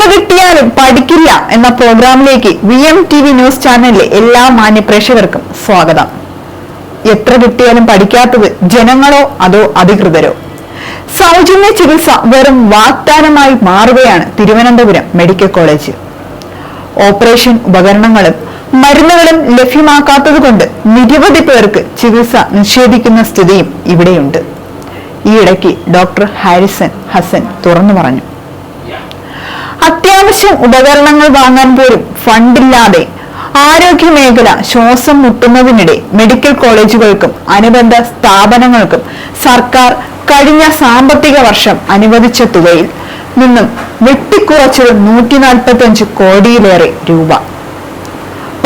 എത്ര കിട്ടിയാലും പഠിക്കില്ല എന്ന പ്രോഗ്രാമിലേക്ക് V M T V news ചാനലിലെ എല്ലാ മാന്യപ്രേക്ഷകർക്കും സ്വാഗതം. എത്ര കിട്ടിയാലും പഠിക്കാത്തത് ജനങ്ങളോ അതോ അധികൃതരോ? സൗജന്യ ചികിത്സ വെറും വാഗ്ദാനമായി മാറുകയാണ് തിരുവനന്തപുരം മെഡിക്കൽ കോളേജ് ഓപ്പറേഷൻ ഉപകരണങ്ങളും മരുന്നുകളും ലഭ്യമാക്കാത്തതുകൊണ്ട് നിരവധി പേർക്ക് ചികിത്സ നിഷേധിക്കുന്ന സ്ഥിതിയും ഇവിടെയുണ്ട്. ഈയിടയ്ക്ക് ഡോക്ടർ ഹാരിസൺ ഹസൻ തുറന്നു പറഞ്ഞു. അത്യാവശ്യം ഉപകരണങ്ങൾ വാങ്ങാൻ പോലും ഫണ്ടില്ലാതെ ആരോഗ്യ മേഖല ശ്വാസം മുട്ടുന്നതിനിടെ മെഡിക്കൽ കോളേജുകൾക്കും അനുബന്ധ സ്ഥാപനങ്ങൾക്കും സർക്കാർ കഴിഞ്ഞ സാമ്പത്തിക വർഷം അനുവദിച്ച തുകയിൽ നിന്നും വെട്ടിക്കുറച്ചത് നൂറ്റി നാൽപ്പത്തി അഞ്ച് കോടിയിലേറെ രൂപ.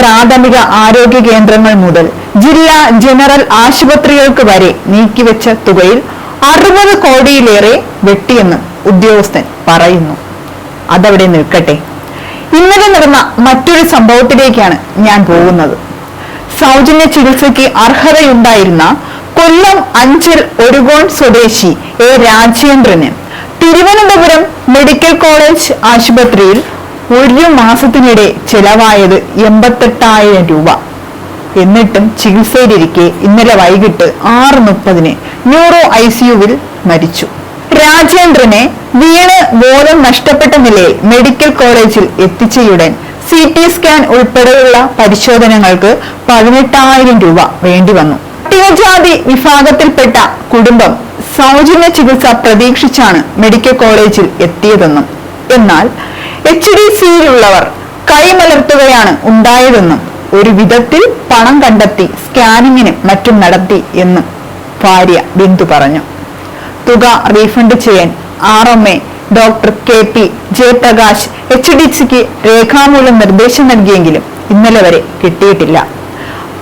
പ്രാഥമിക ആരോഗ്യ കേന്ദ്രങ്ങൾ മുതൽ ജില്ലാ ജനറൽ ആശുപത്രികൾക്ക് വരെ നീക്കിവെച്ച തുകയിൽ അറുപത് കോടിയിലേറെ വെട്ടിയെന്ന് ഉദ്യോഗസ്ഥൻ പറയുന്നു. അതവിടെ നിൽക്കട്ടെ. ഇന്നലെ നടന്ന മറ്റൊരു സംഭവത്തിലേക്കാണ് ഞാൻ പോകുന്നത്. സൗജന്യ ചികിത്സയ്ക്ക് അർഹതയുണ്ടായിരുന്ന കൊല്ലം അഞ്ചൽ ഒരുകോൺ സ്വദേശി എ രാജേന്ദ്രന് തിരുവനന്തപുരം മെഡിക്കൽ കോളേജ് ആശുപത്രിയിൽ ഒരു മാസത്തിനിടെ ചെലവായത് എൺപത്തെട്ടായിരം രൂപ. എന്നിട്ടും ചികിത്സയിലിരിക്കെ ഇന്നലെ വൈകിട്ട് ആറ് മുപ്പതിന് ന്യൂറോ ഐ സിയുവിൽ മരിച്ചു. രാജേന്ദ്രനെ വീണ് ബോധം നഷ്ടപ്പെട്ട നിലയിൽ മെഡിക്കൽ കോളേജിൽ എത്തിച്ചയുടൻ സി ടി സ്കാൻ ഉൾപ്പെടെയുള്ള പരിശോധനകൾക്ക് പതിനെട്ടായിരം രൂപ വേണ്ടി വന്നു. പട്ടികജാതി വിഭാഗത്തിൽപ്പെട്ട കുടുംബം സൗജന്യ ചികിത്സ പ്രതീക്ഷിച്ചാണ് മെഡിക്കൽ കോളേജിൽ എത്തിയതെന്നും എന്നാൽ എച്ച് ഡി സിയിലുള്ളവർ കൈമലർത്തുകയാണ് ഉണ്ടായതെന്നും ഒരു വിധത്തിൽ പണം കണ്ടെത്തി സ്കാനിങ്ങിന് മറ്റും നടത്തി എന്നും ഭാര്യ ബിന്ദു പറഞ്ഞു. തുക റീഫണ്ട് ചെയ്യാൻ R M A doctor K P Jayaprakash H D സിക്ക് രേഖാമൂലം നിർദ്ദേശം നൽകിയെങ്കിലും ഇന്നലെ വരെ കിട്ടിയിട്ടില്ല.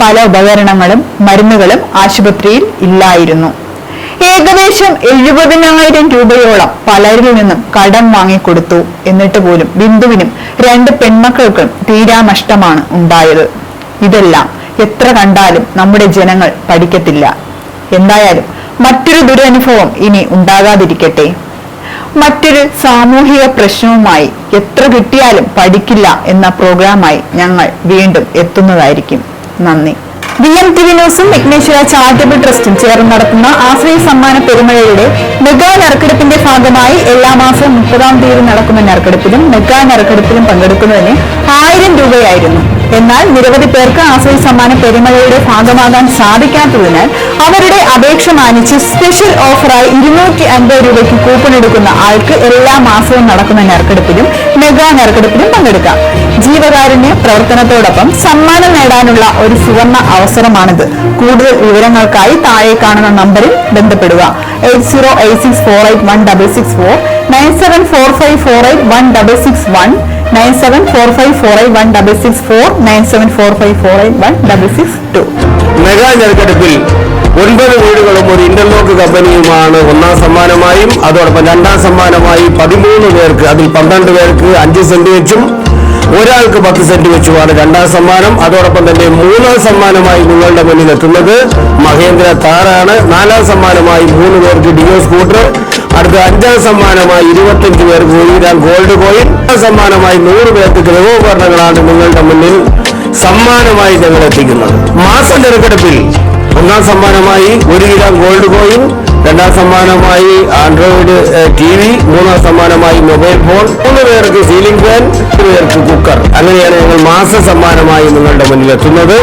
പല ഉപകരണങ്ങളും മരുന്നുകളും ആശുപത്രിയിൽ ഇല്ലായിരുന്നു. ഏകദേശം എഴുപതിനായിരം രൂപയോളം പലരിൽ നിന്നും കടം വാങ്ങിക്കൊടുത്തു. എന്നിട്ട് പോലും ബിന്ദുവിനും രണ്ട് പെൺമക്കൾക്കും തീരാനഷ്ടമാണ് ഉണ്ടായത്. ഇതെല്ലാം എത്ര കണ്ടാലും നമ്മുടെ ജനങ്ങൾ പഠിക്കത്തില്ല. എന്തായാലും മറ്റൊരു ദുരനുഭവം ഇനി ഉണ്ടാകാതിരിക്കട്ടെ. മറ്റൊരു സാമൂഹിക പ്രശ്നവുമായി എത്ര കിട്ടിയാലും പഠിക്കില്ല എന്ന പ്രോഗ്രാമായി ഞങ്ങൾ വീണ്ടും എത്തുന്നതായിരിക്കും. നന്ദി. വി എം ടി ന്യൂസും വിഘ്നേശ്വര ചാരിറ്റബിൾ ട്രസ്റ്റും ചേർന്ന് നടത്തുന്ന ആശ്രയ സമ്മാന പെരുമഴയുടെ മെഗാ നറുക്കെടുപ്പിന്റെ ഭാഗമായി എല്ലാ മാസവും മുപ്പതാം തീയതി നടക്കുന്ന നറുക്കെടുപ്പിലും മെഗാ നറുക്കെടുപ്പിലും പങ്കെടുക്കുന്നതിന് ആയിരം രൂപയായിരുന്നു. എന്നാൽ നിരവധി പേർക്ക് ആശ്രയ സമ്മാന പെരുമഴയുടെ ഭാഗമാകാൻ സാധിക്കാത്തതിനാൽ അവരുടെ അപേക്ഷ മാനിച്ച് സ്പെഷ്യൽ ഓഫറായി ഇരുന്നൂറ്റി അൻപത് രൂപയ്ക്ക് കൂപ്പൺ എടുക്കുന്ന ആൾക്ക് എല്ലാ മാസവും നടക്കുന്ന നറുക്കെടുപ്പിലും മെഗാ നറുക്കെടുപ്പിലും പങ്കെടുക്കാം. ജീവകാരുണ്യ പ്രവർത്തനത്തോടൊപ്പം സമ്മാനം നേടാനുള്ള ഒരു സുവർണ അവസരമാണിത്. കൂടുതൽ വിവരങ്ങൾക്കായി താഴെ കാണുന്ന നമ്പറിൽ ബന്ധപ്പെടുക. Eight zero eight six four eight one double six four nine seven four five four eight one double six one nine seven four five four eight one double six four nine seven four five four eight one double six two mega ഞെരുക്കെടുപ്പിൽ ഒൻപത് വീടുകളും ഒരു interlock കമ്പനിയുമാണ് ഒന്നാം സമ്മാനമായും അതോടൊപ്പം രണ്ടാം സമ്മാനമായി പതിമൂന്ന് പേർക്ക് അതിൽ പന്ത്രണ്ട് പേർക്ക് അഞ്ച് സെന്റ് വെച്ചും ഒരാൾക്ക് പത്ത് സെന്റ് വെച്ചുമാണ് രണ്ടാം സമ്മാനം അതോടൊപ്പം തന്നെ മൂന്നാം സമ്മാനമായി നിങ്ങളുടെ മുന്നിൽ എത്തുന്നത് മഹേന്ദ്ര താറാണ് നാലാം സമ്മാനമായി മൂന്ന് പേർക്ക് ഡിയോ സ്കൂട്ടർ അടുത്ത അഞ്ചാം സമ്മാനമായി ഇരുപത്തഞ്ച് പേർക്ക് ഒരു ഗോൾഡ് കോയിൻ സമ്മാനമായി നൂറ് പേർക്ക് ഗൃഹോപകരണങ്ങളാണ് നിങ്ങളുടെ മുന്നിൽ സമ്മാനമായി ഞങ്ങൾ എത്തിക്കുന്നത്. മാസ തിരക്കെടുപ്പിൽ ഒന്നാം സമ്മാനമായി ഒരു കിലോ ഗോൾഡ് കോയിൻ രണ്ടാം സമ്മാനമായി ആൻഡ്രോയിഡ് ടി വി മൂന്നാം സമ്മാനമായി മൊബൈൽ ഫോൺ മൂന്ന് പേർക്ക് സീലിംഗ് ഫാൻ പേർക്ക് കുക്കർ അങ്ങനെയാണ് ഞങ്ങൾ മാസ സമ്മാനമായി നിങ്ങളുടെ മുന്നിൽ എത്തുന്നത്.